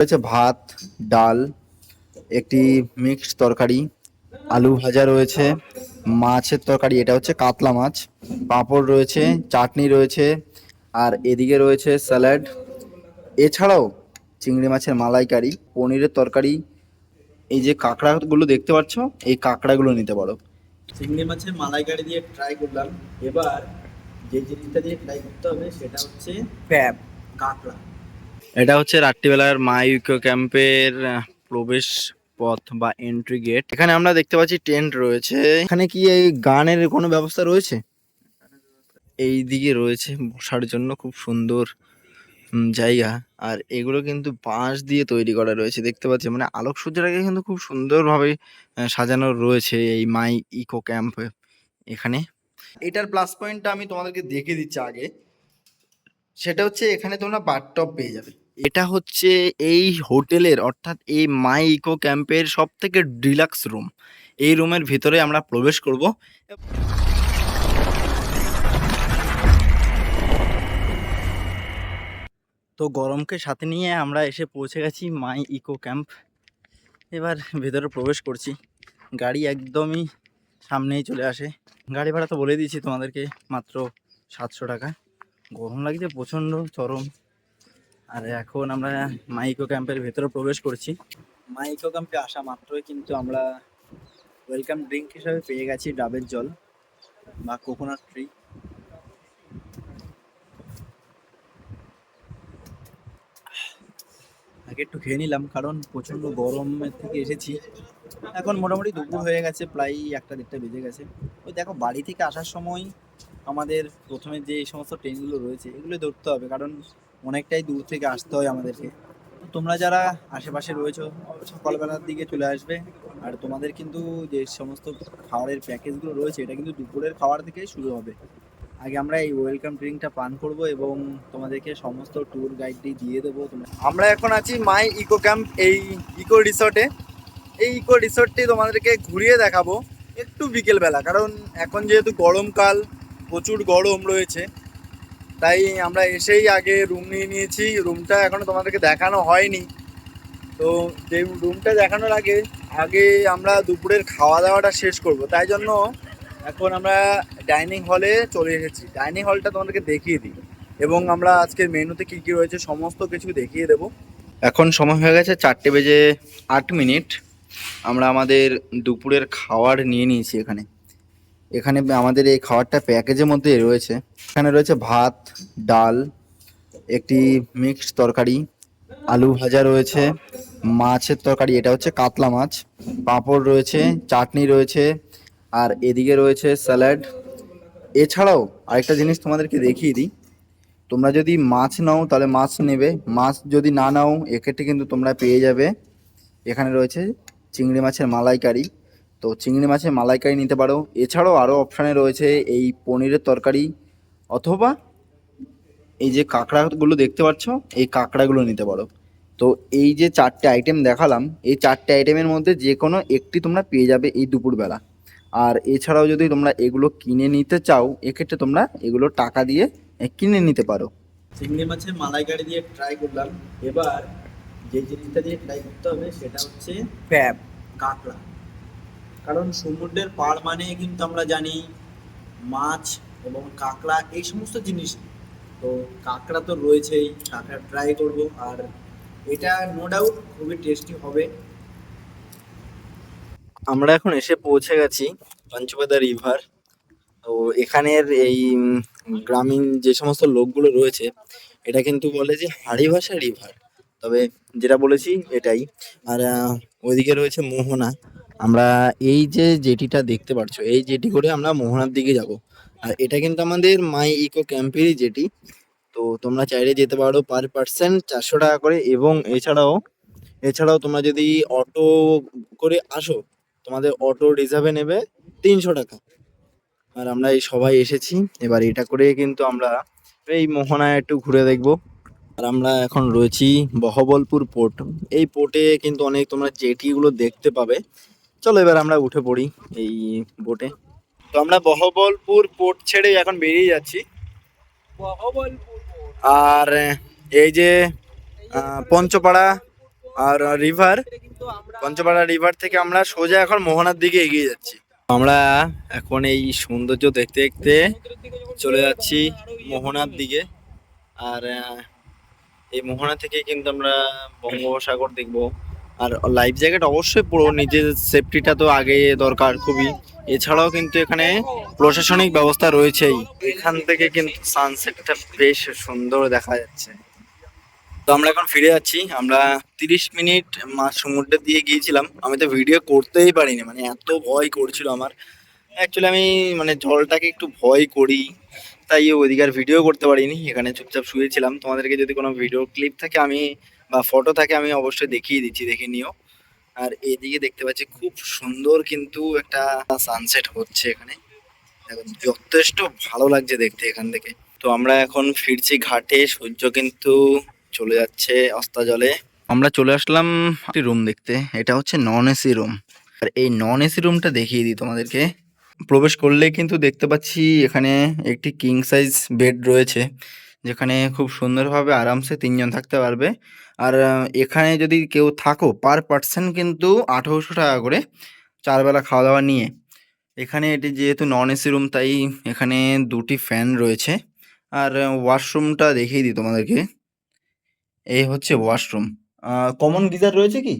রয়েছে ভাত ডাল একটি মিক্সড তরকারি আলু ভাজা রয়েছে মাছের তরকারি এটা হচ্ছে কাতলা মাছ পাঁপড় রয়েছে চাটনি রয়েছে আর এদিকে রয়েছে স্যালাড। এছাড়াও চিংড়ি মাছের মালাইকারি পনিরের তরকারি এই যে কাঁকড়াগুলো দেখতে পাচ্ছ এই কাঁকড়াগুলো নিতে পারো। চিংড়ি মাছের মালাইকারি দিয়ে ট্রাই করলাম। এবার যে জিনিসটা দিয়ে ট্রাই করতে হবে সেটা হচ্ছে প্যাব কাঁকড়া এটা হচ্ছে রাত্রিবেলার মা ইউকো ক্যাম্পের প্রবেশ পথ বা এন্ট্রি গেট এখানে আমরা দেখতে পাচ্ছি টেন্ট রয়েছে। এখানে কি এই গানের কোনো ব্যবস্থা রয়েছে? এই দিকে রয়েছে, বসার জন্য খুব সুন্দর জায়গা। আর এগুলো কিন্তু বাঁশ দিয়ে তৈরি করা রয়েছে, দেখতে পাচ্ছি। মানে আলোকসজ্জার আগে কিন্তু খুব সুন্দরভাবে সাজানো রয়েছে এই মাই ইকো ক্যাম্প এখানে। এটার প্লাস পয়েন্টটা আমি তোমাদেরকে দেখে দিচ্ছি আগে। সেটা হচ্ছে এখানে তোমরা বাথটব পেয়ে যাবে। এটা হচ্ছে এই হোটেলের, অর্থাৎ এই মাই ইকো ক্যাম্পের সব থেকে ডিলাক্স রুম। এই রুমের ভিতরে আমরা প্রবেশ করব। তো গরমকে সাথে নিয়ে আমরা এসে পৌঁছে গেছি মাই ইকো ক্যাম্প। এবার ভেতরে প্রবেশ করছি। গাড়ি একদমই সামনেই চলে আসে। গাড়ি ভাড়া তো বলে দিয়েছি তোমাদেরকে, মাত্র সাতশো টাকা। গরম লাগছে, প্রচণ্ড চরম। আর এখন আমরা মাইকো ক্যাম্পের ভেতরে প্রবেশ করছি। মাইকো ক্যাম্পে আসা মাত্রই কিন্তু আমরা ওয়েলকাম ড্রিঙ্ক হিসাবে পেয়ে গেছি ডাবের জল বা কোকোনাট ট্রি আগে একটু খেয়ে নিলাম, কারণ প্রচণ্ড গরমের থেকে এসেছি। এখন মোটামুটি দুপুর হয়ে গেছে, প্রায় একটা দেড়টা বেজে গেছে। ওই দেখো, বাড়ি থেকে আসার সময় আমাদের প্রথমে যে সমস্ত ট্রেনগুলো রয়েছে, এগুলো ধরতে হবে, কারণ অনেকটাই দূর থেকে আসতে হয় আমাদেরকে। তোমরা যারা আশেপাশে রয়েছো, সকালবেলার দিকে চলে আসবে, আর তোমাদের কিন্তু যে সমস্ত খাবারের প্যাকেজগুলো রয়েছে, এটা কিন্তু দুপুরের খাবার থেকেই শুরু হবে। আগে আমরা এই ওয়েলকাম ড্রিঙ্কটা পান করব এবং তোমাদেরকে সমস্ত ট্যুর গাইডটি দিয়ে দেবো। আমরা এখন আছি মাই ইকো ক্যাম্প এই ইকো রিসর্টে এই ইকো রিসর্টটি তোমাদেরকে ঘুরিয়ে দেখাবো একটু বিকেলবেলা, কারণ এখন যেহেতু গরমকাল প্রচুর গরম রয়েছে। তাই আমরা এসেই আগে রুম নিয়ে নিয়েছি। রুমটা এখনও তোমাদেরকে দেখানো হয়নি। তো যে রুমটা দেখানোর আগে আগে আমরা দুপুরের খাওয়া দাওয়াটা শেষ করব। তাই জন্য এখন আমরা ডাইনিং হলে চলে এসেছি। ডাইনিং হলটা তোমাদেরকে দেখিয়ে দিই। এবং আমরা আজকের মেনুতে কি কি রয়েছে সমস্ত কিছু দেখিয়ে দেব। এখন সময় হয়ে গেছে চারটে বেজে আট মিনিট। আমরা আমাদের দুপুরের খাবার নিয়ে নিয়েছি এখানে। এখানে আমাদের এই খাবারটা প্যাকেজের মধ্যে রয়েছে। এখানে রয়েছে ভাত, ডাল, একটি মিক্সড তরকারি, আলু ভাজা রয়েছে, মাছের তরকারি, এটা হচ্ছে কাতলা মাছ, পাঁপড় রয়েছে, চাটনি রয়েছে, আর এদিকে রয়েছে স্যালাড। এছাড়াও আরেকটা জিনিস তোমাদেরকে দেখিয়ে দিই। তোমরা যদি মাছ নাও, তাহলে মাছ নেবে। মাছ যদি না নাও, এক্ষেত্রে কিন্তু তোমরা পেয়ে যাবে। এখানে রয়েছে চিংড়ি মাছের মালাইকারি। তো চিংড়ি মাছের মালাইকারি নিতে পারো। এছাড়াও আরও অপশানে রয়েছে এই পনিরের তরকারি অথবা এই যে কাঁকড়াগুলো দেখতে পাচ্ছ এই কাঁকড়াগুলো নিতে পারো। তো এই যে চারটে আইটেম দেখালাম এই চারটে আইটেমের মধ্যে যে কোনো একটি তোমরা পেয়ে যাবে এই দুপুরবেলা। আর এছাড়াও যদি তোমরা এগুলো কিনে নিতে চাও এক্ষেত্রে তোমরা এগুলো টাকা দিয়ে কিনে নিতে পারো। চিংড়ি মাছের মালাইকারি দিয়ে ট্রাই করলাম। এবার যে জিনিসটা দিয়ে ট্রাই করতে হবে সেটা হচ্ছে প্যাব কাঁকড়া। কারণ সমুদ্রের পাড় মানে কিন্তু আমরা জানি মাছ এবং কাঁকড়া, এই সমস্ত জিনিস। তো কাঁকড়া তো রয়েছেই, কাঁকড়া ট্রাই করব আর এটা নো ডাউট খুবই টেস্টি হবে। আমরা এখন এসে পৌঁছে গেছি পঞ্চপদা রিভার তো এখানের এই গ্রামীণ যে সমস্ত লোকগুলো রয়েছে, এটা কিন্তু বলে যে হাড়িভাষা রিভার তবে যেটা বলেছি এটাই। আর ওইদিকে রয়েছে মোহনা। আমরা এই যে জেটিটা দেখতে পাচ্ছ এই জেটি করে আমরা মোহনার দিকে যাব। আর এটা কিন্তু আমাদের মাই ইকো ক্যাম্পেরই জেটি। তো তোমরা চাইলে যেতে পারো পার পার্সেন্ট চারশো টাকা করে এবং এছাড়াও এছাড়াও তোমরা যদি অটো করে আসো, তোমাদের অটো রিজার্ভে নেবে তিনশো টাকা। আর আমরা এই সবাই এসেছি, এবার এটা করে কিন্তু আমরা এই মোহনায় একটু ঘুরে দেখব। আর আমরা এখন রয়েছি বহবলপুর পোর্ট। এই পোর্টে কিন্তু অনেক তোমরা জেটিগুলো দেখতে পাবে। চলো এবার আমরা উঠে পড়ি এই বোটে তো আমরা বহবলপুর পোর্ট ছেড়ে এখন বেরিয়ে যাচ্ছি। আর, এই যে পঞ্চপাড়া আর রিভার পঞ্চপাড়া রিভার থেকে আমরা সোজা এখন মোহনার দিকে এগিয়ে যাচ্ছি। আমরা এখন এই সৌন্দর্য দেখতে দেখতে চলে যাচ্ছি মোহনার দিকে। আর এই মোহনা থেকে কিন্তু আমরা বঙ্গোপসাগর দেখব। আর লাইফ জ্যাকেট অবশ্যই পুরো, নিজের সেফটিটা তো আগে দরকার খুবই। এছাড়াও কিন্তু এখানে প্রশাসনিক ব্যবস্থা রয়েছেই। এখান থেকে কিন্তু সানসেটটা বেশ সুন্দর দেখা যাচ্ছে। তো আমরা এখন ফিরে যাচ্ছি। আমরা তিরিশ মিনিট মাছ সমুদ্রে দিয়ে গিয়েছিলাম। আমি তো ভিডিও করতেই পারিনি মানে এত ভয় করছিল আমার। অ্যাকচুয়ালি আমি মানে জলটাকে একটু ভয় করি, তাই ওইদিকে আর ভিডিও করতে পারিনি। এখানে চুপচাপ শুয়েছিলাম। তোমাদেরকে যদি কোনো ভিডিও ক্লিপ থাকে, আমি বা ফটো থাকে আমি অবশ্যই দেখিয়ে দিচ্ছি, দেখে নিও। আর এইদিকে দেখতে পাচ্ছি খুব সুন্দর কিন্তু একটা সানসেট হচ্ছে এখানে। যথেষ্ট ভালো লাগছে দেখতে এখান থেকে। তো আমরা এখন ফিরছি ঘাটে, সূর্য কিন্তু চলে যাচ্ছে অস্তা জলে। আমরা চলে আসলাম একটি রুম দেখতে, এটা হচ্ছে নন এসি রুম আর এই নন এসি রুমটা দেখিয়ে দিই তোমাদেরকে। প্রবেশ করলে কিন্তু দেখতে পাচ্ছি এখানে একটি কিং সাইজ বেড রয়েছে, যেখানে খুব সুন্দরভাবে আরামসে তিনজন থাকতে পারবে। আর এখানে যদি কেউ থাকো পার পার্সন কিন্তু আঠেরোশো টাকা করে চারবেলা খাওয়া দাওয়া নিয়ে। এখানে এটি যেহেতু নন এসি রুম তাই এখানে দুটি ফ্যান রয়েছে। আর ওয়াশরুমটা দেখিয়ে দিই তোমাদেরকে। এই হচ্ছে ওয়াশরুম কমন গিজার রয়েছে কি?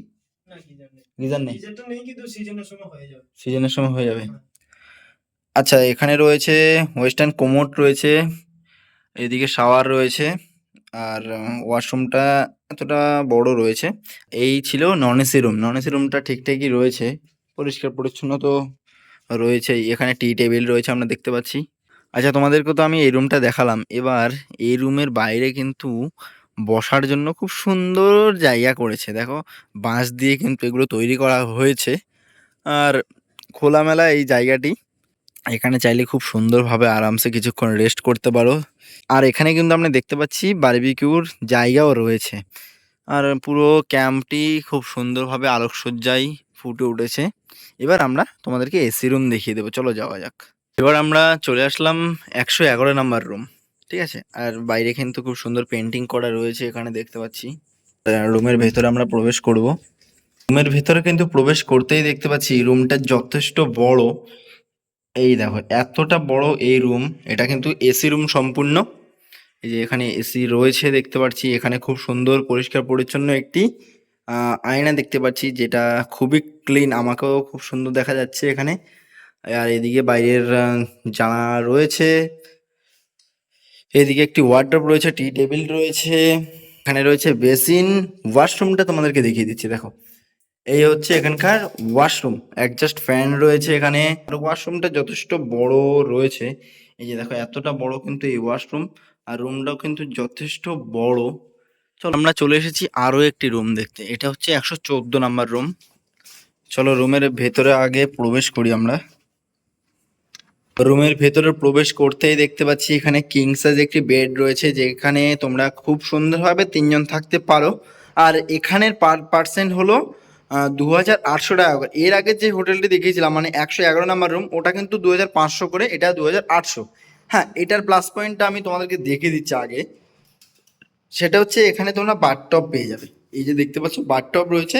গিজার নেই। সিজনের সময় হয়ে যাবে। সিজনের সময় হয়ে যাবে। আচ্ছা এখানে রয়েছে ওয়েস্টার্ন কোমোট রয়েছে। এদিকে শাওয়ার রয়েছে। আর ওয়াশরুমটা এতটা বড় রয়েছে। এই ছিল non AC room. Non AC রুমটা ঠিকঠাকই রয়েছে। পরিষ্কার পরিচ্ছন্ন তো রয়েছে এখানে টি টেবিল রয়েছে আমরা দেখতে পাচ্ছি। আচ্ছা তোমাদেরকে তো আমি এই রুমটা দেখালাম। এবার এই রুমের বাইরে কিন্তু বসার জন্য খুব সুন্দর জায়গা করেছে। দেখো, বাঁশ দিয়ে কিন্তু এগুলো তৈরি করা হয়েছে। আর খোলামেলা এই জায়গাটি এখানে চাইলে খুব সুন্দরভাবে আরামসে কিছুক্ষণ রেস্ট করতে পারো। আর এখানে কিন্তু আমরা দেখতে পাচ্ছি বারবিকিউর জায়গাও রয়েছে। আর পুরো ক্যাম্পটি খুব সুন্দরভাবে আলোকসজ্জায় ফুটে উঠেছে। এবার আমরা তোমাদেরকে এসি রুম দেখিয়ে দেবো। চলো যাওয়া যাক। এবার আমরা চলে আসলাম একশো এগারো নাম্বার রুম ঠিক আছে? আর বাইরে কিন্তু খুব সুন্দর পেন্টিং করা রয়েছে এখানে দেখতে পাচ্ছি। রুমের ভেতরে আমরা প্রবেশ করব। রুমের ভেতরে কিন্তু প্রবেশ করতেই দেখতে পাচ্ছি রুমটা যথেষ্ট বড়। এই দেখো, এতটা বড় এই রুম এটা কিন্তু এসি রুম সম্পূর্ণ। এই যে এখানে এসি রয়েছে দেখতে পাচ্ছি, এখানে খুব সুন্দর, পরিষ্কার, পরিচ্ছন্ন একটি আয়না দেখতে পাচ্ছি, যেটা খুবই ক্লিন আমাকেও খুব সুন্দর দেখা যাচ্ছে এখানে। আর এদিকে বাইরের জানালা রয়েছে। এদিকে একটি ওয়ার্ড্রপ রয়েছে টি টেবিল রয়েছে, এখানে রয়েছে বেসিন ওয়াশরুমটা তোমাদেরকে দেখিয়ে দিচ্ছি, দেখো। এই হচ্ছে এখানকার ওয়াশরুম অ্যাডজাস্ট ফ্যান রয়েছে এখানে। ওয়াশরুমটা যথেষ্ট বড় রয়েছে। এই যে দেখো, এতটা বড় কিন্তু এই ওয়াশরুম আর রুমটাও কিন্তু যথেষ্ট বড়। চলো, আমরা চলে এসেছি আরও একটি রুম দেখতে। এটা হচ্ছে একশো চোদ্দ নাম্বার রুম চলো রুমের ভেতরে আগে প্রবেশ করি আমরা। রুমের ভেতরে প্রবেশ করতেই দেখতে পাচ্ছি এখানে কিং সাইজ একটি বেড রয়েছে, যেখানে তোমরা খুব সুন্দরভাবে তিনজন থাকতে পারো। আর এখানের পার পার্সেন্ট হলো দু হাজার আটশো টাকা করে। এর আগে যে হোটেলটি দেখিয়েছিলাম মানে একশো এগারো নাম্বার রুম, ওটা কিন্তু দু হাজার পাঁচশো করে, এটা দু হাজার আটশো। হ্যাঁ এটার প্লাস পয়েন্টটা আমি তোমাদেরকে দেখিয়ে দিচ্ছি আগে। সেটা হচ্ছে এখানে তোমরা বাথটব পেয়ে যাবে। এই যে দেখতে পাচ্ছ, বাথটব রয়েছে।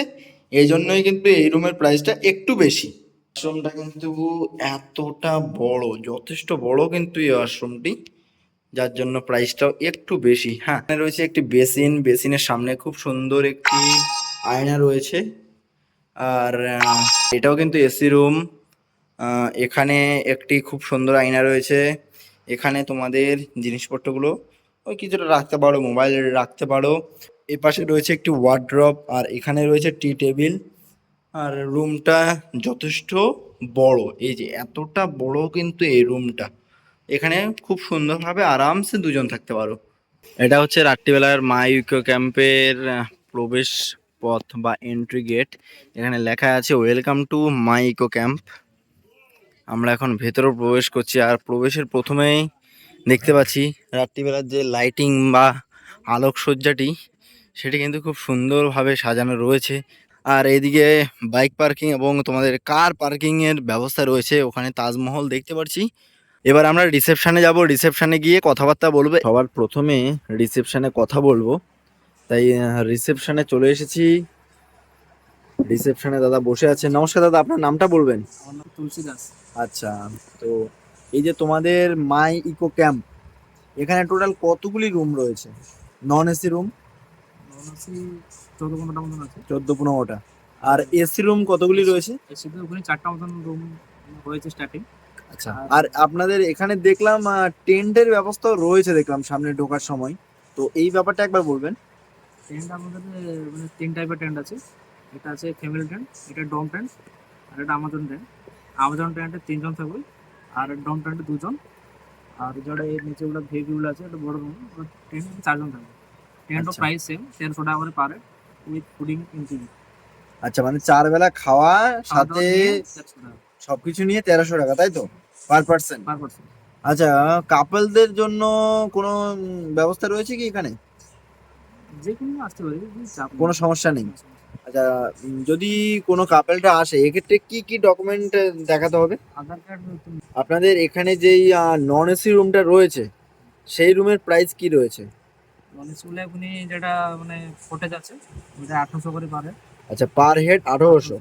এই জন্যই কিন্তু এই রুমের প্রাইসটা একটু বেশি। আশ্রমটা কিন্তু এতটা বড়, যথেষ্ট বড় কিন্তু এই আশ্রমটি, যার জন্য প্রাইসটাও একটু বেশি। হ্যাঁ রয়েছে একটি বেসিন। বেসিনের সামনে খুব সুন্দর একটি আয়না রয়েছে। আর এটাও কিন্তু এসি রুম। এখানে একটি খুব সুন্দর আয়না রয়েছে। এখানে তোমাদের জিনিসপত্রগুলো ওই কিছুটা রাখতে পারো, মোবাইল রাখতে পারো। এ পাশে রয়েছে একটি ওয়ার্ড্রপ আর এখানে রয়েছে টি টেবিল। আর রুমটা যথেষ্ট বড়। এই যে এতটা বড় কিন্তু এই রুমটা। এখানে খুব সুন্দরভাবে আরামসে দুজন থাকতে পারো। এটা হচ্ছে রাত্রিবেলার মা ইউকো ক্যাম্পের প্রবেশ পথ বা এন্ট্রি গেট এখানে লেখা আছে welcome to my eco camp আমরা এখন ভেতরে প্রবেশ করছি, আর প্রবেশের প্রথমেই দেখতে পাচ্ছি রাত্রিবেলার যে লাইটিং বা আলোকসজ্জাটি, সেটি কিন্তু খুব সুন্দরভাবে সাজানো রয়েছে। আর এদিকে বাইক পার্কিং এবং তোমাদের কার পার্কিং এর ব্যবস্থা রয়েছে, ওখানে তাজমহল দেখতে পাচ্ছি। এবার আমরা রিসেপশনে যাব রিসেপশনে গিয়ে কথাবার্তা বলবে। সবার প্রথমে রিসেপশনে কথা বলব। তাই রিসেপশনে চলে এসেছি। রিসেপশনে দাদা বসে আছে। নমস্কার দাদা আপনার নামটা বলবেন? আমার নাম তুলসী দাস। আচ্ছা তো এই যে তোমাদের মাই ইকো ক্যাম্প এখানে টোটাল কতগুলি রুম রয়েছে? নন এসি রুম চৌদ্দ পনেরোটা মতন আছে। চোদ্দ পনেরোটা। আর এসি রুম কতগুলি রয়েছে? এসিতে ওখানে চারটা মতন রুম হয়েছে স্টার্টিং আচ্ছা আর আপনাদের এখানে দেখলাম টেন্টের ব্যবস্থাও রয়েছে দেখলাম সামনে ঢোকার সময়। তো এই ব্যাপারটা একবার বলবেন। টেন্ট আমাদের মানে তিন টাইপের টেন্ট আছে। এটা আছে ফ্যামিলি টেন্ট এটা ডম টেন্ট আর এটা আমাজন টেন্ট আমাজন টেন্টে তিনজন থাকবে আর ডম টেন্টে দুজন। আর যেটা এর নিচে ওগুলো ভেগুলো আছে এটা বড় রুম টেন্ট চারজন থাকবে। টেন্টও আচ্ছা। প্রাইস সেম তেরোশো টাকা করে পারে উইথ ফুডিং ইনক্লুডিং আচ্ছা মানে চার বেলা খাওয়া সাথে সবকিছু নিয়ে তেরোশো টাকা তাই তো? পার পার্সন পার পার্সন আচ্ছা কাপলদের জন্য কোনো ব্যবস্থা রয়েছে কি এখানে? যে কোনো আসতে পারে কোনো সমস্যা নেই। আচ্ছা যদি কোনো কাপেলটা আসে এক্ষেত্রে কি কি ডকুমেন্ট দেখাতে হবে? আধার কার্ড আপনাদের এখানে যেই নন এসি রুমটা রয়েছে সেই রুমের প্রাইস কি রয়েছে? মানে স্কুলে আপনি যেটা মানে ফোটেজ আছে ওটা আঠারোশো করে পারে আচ্ছা পার হেড আঠারোশো।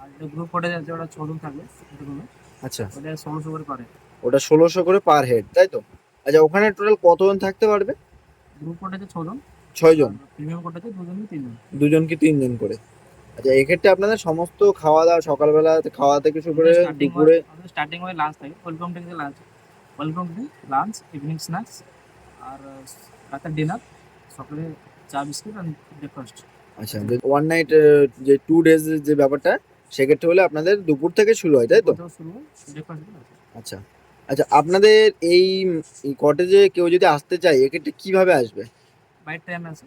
আর গ্রুপ ফোটেজ আছে ওটা থাকবে রুমে আচ্ছা। ওটা ষোলোশো করে পারে ওটা ষোলোশো করে পার হেড তাই তো? আচ্ছা ওখানে টোটাল কতজন থাকতে পারবে? গ্রুপ ফোটেজে ছজন। ছয়জন। প্রিমিয়াম কোটাতে? দুজন কি তিনজন। দুজন কি তিনজন করে? আচ্ছা এক্ষেত্রে আপনাদের সমস্ত খাওয়া দাওয়া সকালবেলা খাওয়া থেকে শুরু করে দুপুরে স্টার্টিং হয় লাঞ্চ থাকে ওয়েলকাম থেকে lunch welcome day lunch evening snacks আর রাতের ডিনার সকালে চা বিস্কিট আর ব্রেকফাস্ট আচ্ছা ওয়ান নাইট যে টু ডেজ যে ব্যাপারটা সেক্ষেত্রে হলে আপনাদের দুপুর থেকে শুরু হয় তাই তো? শুরু আচ্ছা। আচ্ছা আপনাদের এই কটেজে কেউ যদি আসতে চায় এক্ষেত্রে কীভাবে আসবে? বাইক ট্রেন আছে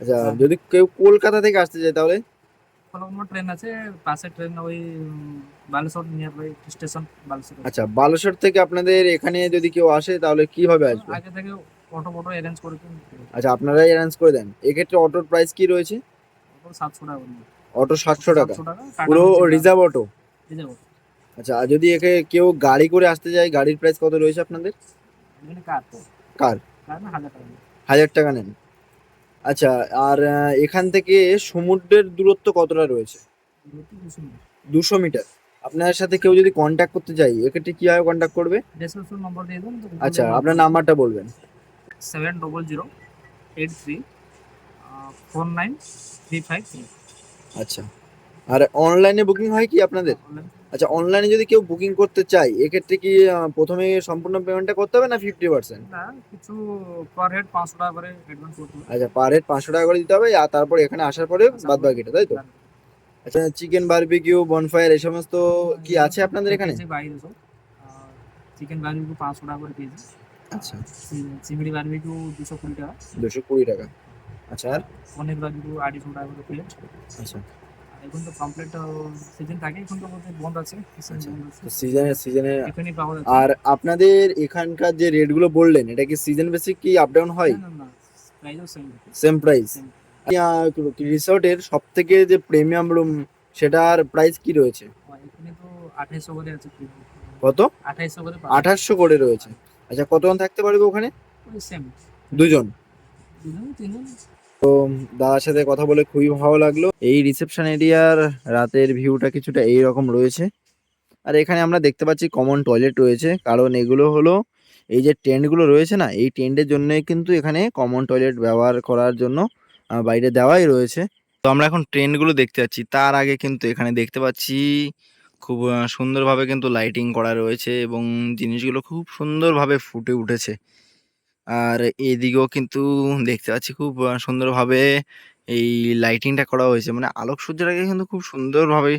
আচ্ছা যদি কেউ কলকাতা থেকে আসতে চায় তাহলে? কোনো ট্রেন আছে পাশে ট্রেন ওই Baleshwar near by station Baleshwar. আচ্ছা বালেশ্বর থেকে আপনাদের এখানে যদি কেউ আসে তাহলে কীভাবে আসবে? আগে থেকে অটো ফটো অ্যারেঞ্জ করে আচ্ছা আপনারাই অ্যারেঞ্জ করে দেন। এক্ষেত্রে অটোর প্রাইস কি রয়েছে? অটো সাতশো টাকা অটো সাতশো টাকা। 700 টাকা পুরো রিজার্ভ অটো রিজার্ভ আচ্ছা আর যদি একে কেউ গাড়ি করে আসতে যায় গাড়ির প্রাইস কত রয়েছে আপনাদের? কার কার কার না হাজার টাকা। হাজার টাকা নেন। আচ্ছা আর এখান থেকে সমুদ্রের দূরত্ব কতটা রয়েছে? দুশো মিটার। আপনার সাথে কেউ যদি কন্ট্যাক্ট করতে চাই এক্ষেত্রে কীভাবে কন্ট্যাক্ট করবে? ডেসক্রিপশন নম্বর দিয়ে দেন আচ্ছা আপনার নাম্বারটা বলবেন। Seven double zero eight three four nine three five আচ্ছা আর অনলাইনে বুকিং হয় কি আপনাদের? আচ্ছা অনলাইনে যদি কেউ বুকিং করতে চায় এক্ষেত্রে কি প্রথমে সম্পূর্ণ পেমেন্টটা করতে হবে না ফিফটি পার্সেন্ট না কিছু পার হেড পাঁচশো টাকা করে অ্যাডভান্স করতে হবে। আচ্ছা পার হেড পাঁচশো টাকা করে দিতে হবে আর তারপর এখানে আসার পরে বাদ বাকিটা তাই তো? আচ্ছা চিকেন বারবিকিউ বনফায়ার এই সমস্ত কি আছে আপনাদের এখানে? বাইরে সব। চিকেন বারবিকিউ পাঁচশো টাকা করে কেজি। আচ্ছা। চিংড়ি বারবিকিউ দুশো কুড়ি টাকা। দুশো কুড়ি টাকা। আচ্ছা আর? পনির বারবিকিউ আড়াইশো টাকা করে প্লেট আচ্ছা। এখন তো কমপ্লিট সিজন থাকে এখন তো বলতে বন্ধ আছে। season আচ্ছা। সিজনে সিজনে এখনই পাওয়া যাচ্ছে। আর আপনাদের এখানকার যে রেটগুলো বললেন এটা কি সিজন বেসিক কি আপ ডাউন হয়? না, না, না, প্রাইসও সেম সেম প্রাইস রিসর্টের সব থেকে যে প্রিমিয়াম রুম সেটার প্রাইস কি রয়েছে? এখানে তো আঠাইশো করে আছে কত? আঠাইশো করে আঠাশশো করে রয়েছে। আচ্ছা কতজন থাকতে পারবে ওখানে? সেম দুজন? দুজন তিনজন। দাদার সাথে কথা বলে খুবই ভালো লাগল। এই রিসেপশন এরিয়ার রাতের ভিউটা কিছুটা এই রকম রয়েছে। আর এখানে আমরা দেখতে পাচ্ছি কমন টয়লেট রয়েছে। কারণ এগুলো হলো এই যে টেন্টগুলো রয়েছে না, এই টেন্টের জন্যই কিন্তু এখানে কমন টয়লেট ব্যবহার করার জন্য বাইরে দেওয়াই রয়েছে। তো আমরা এখন ট্রেনগুলো দেখতে পাচ্ছি তার আগে কিন্তু এখানে দেখতে পাচ্ছি খুব সুন্দরভাবে কিন্তু লাইটিং করা রয়েছে এবং জিনিসগুলো খুব সুন্দরভাবে ফুটে উঠেছে। আর এদিকেও কিন্তু দেখতে পাচ্ছি খুব সুন্দরভাবে এই লাইটিংটা করা হয়েছে। মানে আলোকসজ্জাটাকে কিন্তু খুব সুন্দরভাবে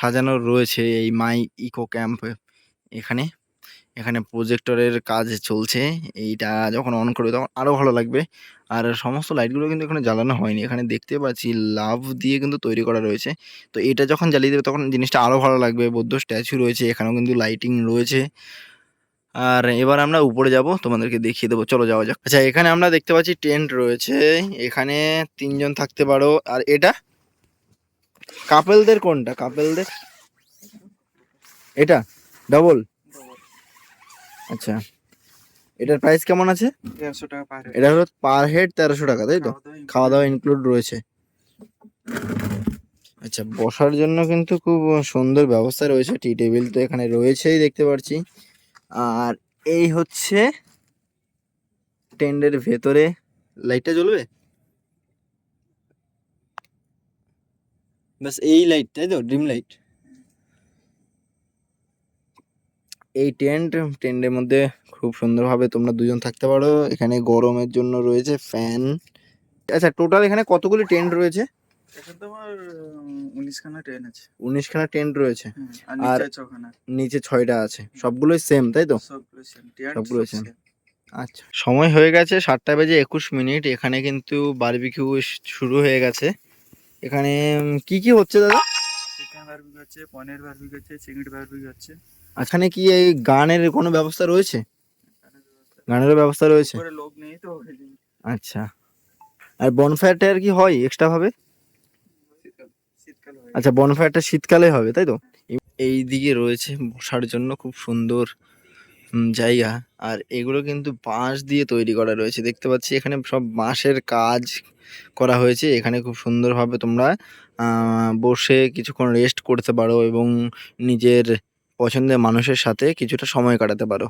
সাজানো রয়েছে এই মাই ইকো ক্যাম্প এখানে এখানে প্রজেক্টরের কাজ চলছে। এইটা যখন অন করবে তখন আরও ভালো লাগবে। আর সমস্ত লাইটগুলো কিন্তু এখানে জ্বালানো হয়নি। এখানে দেখতে পাচ্ছি লাভ দিয়ে কিন্তু তৈরি করা রয়েছে। তো এটা যখন জ্বালিয়ে দেবে তখন জিনিসটা আরও ভালো লাগবে। বৌদ্ধ স্ট্যাচু রয়েছে, এখানেও কিন্তু লাইটিং রয়েছে। আর এবার আমরা উপরে যাব তোমাদেরকে দেখিয়ে দেবো। চলো যাওয়া যাক। আচ্ছা এখানে আমরা দেখতে পাচ্ছি টেন্ট রয়েছে। এখানে তিনজন থাকতে পারো। আর এটা? কাপেলদের কোনটা? কাপেলদের? এটা? ডবল? আচ্ছা। এটার প্রাইস কেমন আছে? এটা হলো পার হেড তেরোশো টাকা তাই তো? খাওয়া দাওয়া ইনক্লুড রয়েছে। আচ্ছা বসার জন্য কিন্তু খুব সুন্দর ব্যবস্থা রয়েছে। টি টেবিল তো এখানে রয়েছেই দেখতে পাচ্ছি আর এই হচ্ছে টেন্ডের ভেতরে লাইটটা জ্বলবে? ব্যাস এই লাইট তাই তো? ড্রিম লাইট এই টেন্ট টেন্টের মধ্যে খুব সুন্দরভাবে তোমরা দুজন থাকতে পারো। এখানে গরমের জন্য রয়েছে ফ্যান আচ্ছা টোটাল এখানে কতগুলি টেন্ট রয়েছে? এখন তোমার উনিশখানা ট্রেন আছে। উনিশখানা টেন্ট রয়েছে। আর আর- নিচে ছখানা। নিচে ছয়টা আছে। সবগুলোই সেম তাই তো? সবগুলো সেম সবগুলো same। আচ্ছা। সময় হয়ে গেছে সাতটা বেজে একুশ মিনিট। এখানে কিন্তু বারবিকিউ শুরু হয়ে গেছে। এখানে উম, কি কি হচ্ছে দাদা? চিকেন হচ্ছে পনির বারবিক হচ্ছে চিংড়ি বারবিক হচ্ছে। এখানে কি এই গানের কোনো ব্যবস্থা রয়েছে? গানেরও ব্যবস্থা রয়েছে? লোক নেই তো ওই জন্য। আচ্ছা। আর বনফায়ারটা আর কি হয় এক্সট্রা ভাবে? আচ্ছা বনফায়ারটা শীতকালে হবে, তাই তো? এই দিকে রয়েছে বসার জন্য খুব সুন্দর জায়গা। আর এগুলো কিন্তু বাঁশ দিয়ে তৈরি করা রয়েছে। দেখতে পাচ্ছি এখানে সব বাঁশের কাজ করা হয়েছে। এখানে খুব সুন্দরভাবে তোমরা বসে কিছুক্ষণ রেস্ট করতে পারো এবং নিজের পছন্দের মানুষের সাথে কিছুটা সময় কাটাতে পারো।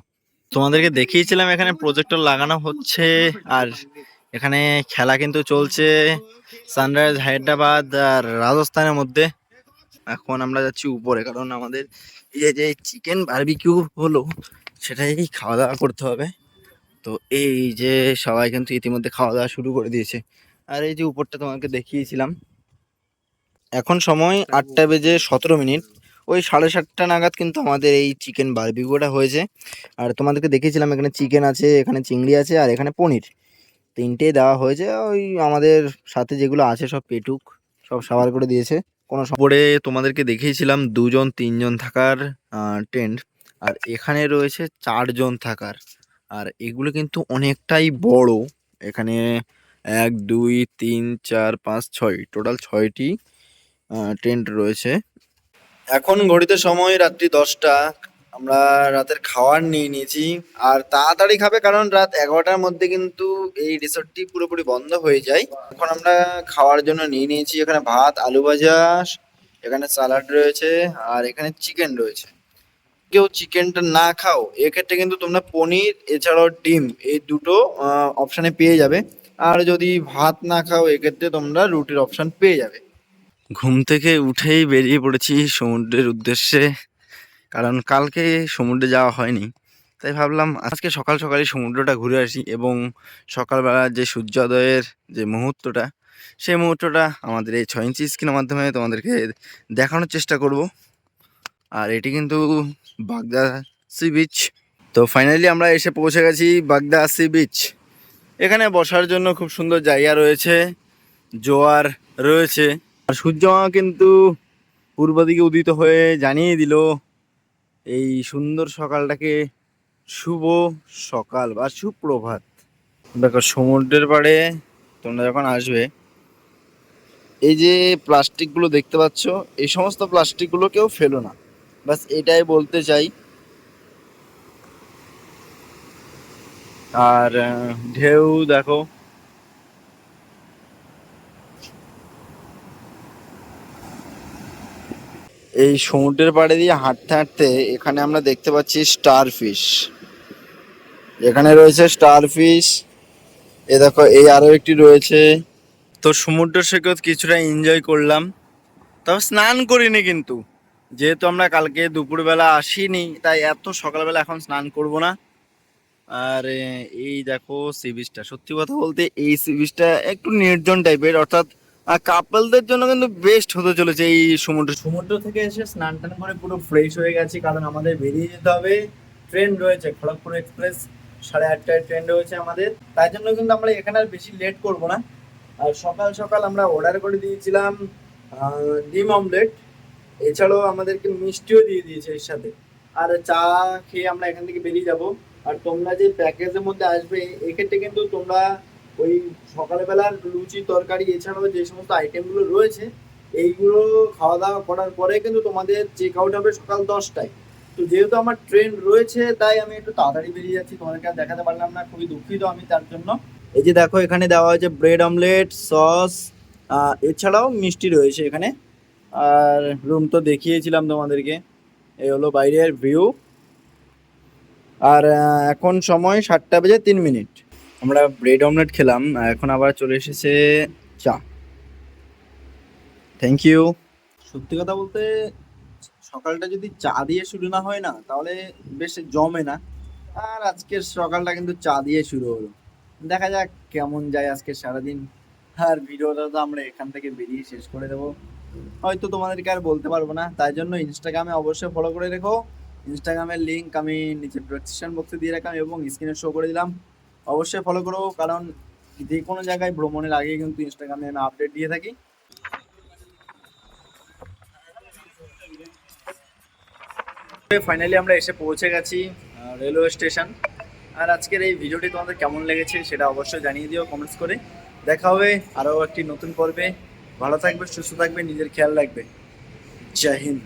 তোমাদেরকে দেখিয়েছিলাম এখানে প্রজেক্টর লাগানো হচ্ছে, আর এখানে খেলা কিন্তু চলছে সানরাইজ, হায়দ্রাবাদ আর রাজস্থানের মধ্যে। এখন আমরা যাচ্ছি উপরে, কারণ আমাদের এই যে- চিকেন বারবিকিউ হলো, সেটাই খাওয়া দাওয়া করতে হবে। তো এই যে সবাই কিন্তু ইতিমধ্যে খাওয়া দাওয়া শুরু করে দিয়েছে। আর এই যে উপরটা তোমাকে দেখিয়েছিলাম, এখন সময় আটটা বেজে সতেরো মিনিট। ওই সাড়ে সাতটা নাগাদ কিন্তু আমাদের এই চিকেন বারবিকিউটা হয়েছে। আর তোমাদেরকে দেখিয়েছিলাম এখানে চিকেন আছে, এখানে চিংড়ি আছে, আর এখানে পনির। তিনটে দেওয়া হয়েছে, ওই আমাদের সাথে যেগুলো আছে সব পেটুক, সব সাবার করে দিয়েছে। কোনো পরে তোমাদেরকে দেখিয়েছিলাম দুজন, তিনজন থাকার টেন্ট আর এখানে রয়েছে চারজন থাকার। আর এগুলো কিন্তু অনেকটাই বড়। এখানে এক, দুই, তিন, চার, পাঁচ, ছয়, টোটাল ছয়টি টেন্ট রয়েছে। এখন ঘড়িতে সময় রাত্রি দশটা। আমরা রাতের খাবার নিয়ে নিয়েছি। আর তাড়াতাড়ি খাবে কারণ রাত এগারোটার মধ্যে কিন্তু এই রিসোর্টটি পুরোপুরি বন্ধ হয়ে যায়। এখন আমরা খাওয়ার জন্য নিয়ে নিয়েছি এখানে ভাত, আলু ভাজা, এখানে স্যালাড রয়েছে, আর এখানে চিকেন রয়েছে। কেউ চিকেনটা না খাও, এক্ষেত্রে কিন্তু তোমরা পনির, এছাড়াও ডিম এই দুটো অপশানে পেয়ে যাবে। আর যদি ভাত না খাও, এক্ষেত্রে তোমরা রুটির অপশান পেয়ে যাবে। ঘুম থেকে উঠেই বেরিয়ে পড়েছি সমুদ্রের উদ্দেশ্যে। কারণ কালকে সমুদ্রে যাওয়া হয়নি। তাই ভাবলাম আজকে সকাল সকালই সমুদ্রটা ঘুরে আসি এবং সকালবেলা যে সূর্যোদয়ের যে মুহূর্তটা, সেই মুহূর্তটা আমাদের এই ছয় ইঞ্চি স্ক্রিনের মাধ্যমে তোমাদেরকে দেখানোর চেষ্টা করব। আর এটি কিন্তু বাগদা সি বিচ তো ফাইনালি আমরা এসে পৌঁছে গেছি বাগদা সি বিচ এখানে বসার জন্য খুব সুন্দর জায়গা রয়েছে, জোয়ার রয়েছে। আর সূর্য কিন্তু পূর্ব দিকে উদিত হয়ে জানিয়ে দিল এই সুন্দর সকালটাকে শুভ সকাল বা সুপ্রভাত। দেখো, সমুদ্রের পাড়ে তোমরা যখন আসবে, এই যে প্লাস্টিকগুলো দেখতে পাচ্ছ, এই সমস্ত প্লাস্টিকগুলো কেউ ফেলো না। বাস এটাই বলতে চাই। আর ঢেউ দেখো এই সমুদ্রের পাড়ে দিয়ে হাঁটতে হাঁটতে এখানে আমরা দেখতে পাচ্ছি স্টার ফিশ এখানে রয়েছে স্টার ফিশ এ দেখো, এই আরও একটি রয়েছে। তো সমুদ্র সৈকত কিছুটা এনজয় করলাম। তবে স্নান করিনি কিন্তু। যেহেতু আমরা কালকে দুপুরবেলা আসিনি, তাই এত সকালবেলা এখন স্নান করব না। আর, এই দেখো সি বিচটা সত্যি কথা বলতে এই সি বিচটা একটু নির্জন টাইপের অর্থাৎ কাপলদের জন্য কিন্তু বেস্ট হতে চলেছে এই সমুদ্র সমুদ্র থেকে এসে স্নান টান করে পুরো ফ্রেশ হয়ে গেছি, কারণ আমাদের বেরিয়ে যেতে হবে। ট্রেন রয়েছে, খড়গপুর এক্সপ্রেস সাড়ে আটটায় ট্রেন রয়েছে আমাদের। তাই জন্য কিন্তু আমরা এখানে আর বেশি লেট করব না। আর সকাল সকাল আমরা অর্ডার করে দিয়েছিলাম ডিম অমলেট এছাড়াও আমাদেরকে মিষ্টিও দিয়ে দিয়েছে এর সাথে। আর চা খেয়ে আমরা এখান থেকে বেরিয়ে যাব। আর তোমরা যে প্যাকেজের মধ্যে আসবে, এক্ষেত্রে কিন্তু তোমরা ওই সকালবেলার লুচি তরকারি, এছাড়াও যে সমস্ত আইটেমগুলো রয়েছে, এইগুলো খাওয়া দাওয়া করার পরে কিন্তু তোমাদের চেক আউট হবে সকাল দশটায়। তো যেহেতু আমার ট্রেন রয়েছে, তাই আমি একটু তাড়াতাড়ি বেরিয়ে যাচ্ছি, তোমাদেরকে আর দেখাতে পারলাম না, খুবই দুঃখিত আমি তার জন্য। এই যে দেখো, এখানে দেওয়া হয়েছে ব্রেড অমলেট সস এছাড়াও মিষ্টি রয়েছে এখানে। আর রুম তো দেখিয়েছিলাম তোমাদেরকে, এই হলো বাইরের ভিউ আর এখন সময় সাতটা বেজে তিন মিনিট। আমরা ব্রেড অমলেট খেলাম এখন আবার চলে এসেছে চা। থ্যাংক ইউ সত্যি কথা বলতে, সকালটা যদি চা দিয়ে শুরু না হয় না, তাহলে বেশ জমে না। আর আজকের সকালটা কিন্তু চা দিয়ে শুরু হলো। দেখা যাক কেমন যায় আজকে সারাদিন। আর ভিডিওটা তো আমরা এখান থেকে বেরিয়ে শেষ করে দেবো। হয়তো তোমাদেরকে আর বলতে পারব না, তাই জন্য ইনস্টাগ্রামে অবশ্যই ফলো করে রেখো। ইনস্টাগ্রামের লিঙ্ক আমি নিচে ডিসক্রিপশন বক্সে দিয়ে রাখলাম এবং স্ক্রিনে শো করে দিলাম। অবশ্যই ফলো করো, কারণ যে কোনো জায়গায় ভ্রমণের আগে কিন্তু ইনস্টাগ্রামে আমি আপডেট দিয়ে থাকি। ফাইনালি আমরা এসে পৌঁছে গেছি রেলওয়ে স্টেশন আর আজকের এই ভিডিওটি তোমাদের কেমন লেগেছে সেটা অবশ্যই জানিয়ে দিও কমেন্টস করে। দেখা হবে আরও একটি নতুন পর্বে। ভালো থাকবে, সুস্থ থাকবে, নিজের খেয়াল রাখবে। জয় হিন্দ।